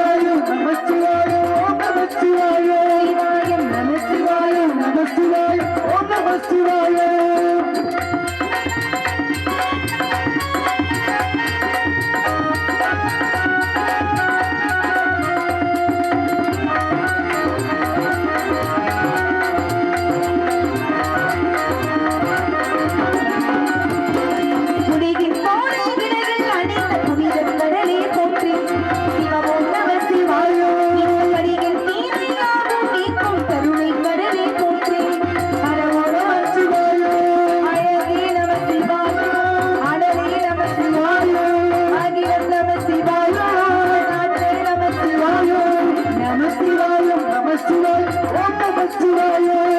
நமஸ்திவாயோ நமஸ்திவாயோ நமஸ்திவாயோ நமஸ்திவாயோ நம சிவாயம்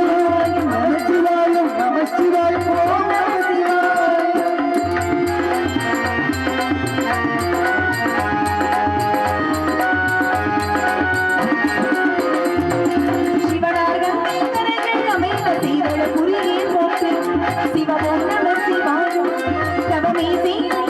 தவமே செய்த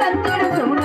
难得了，什么？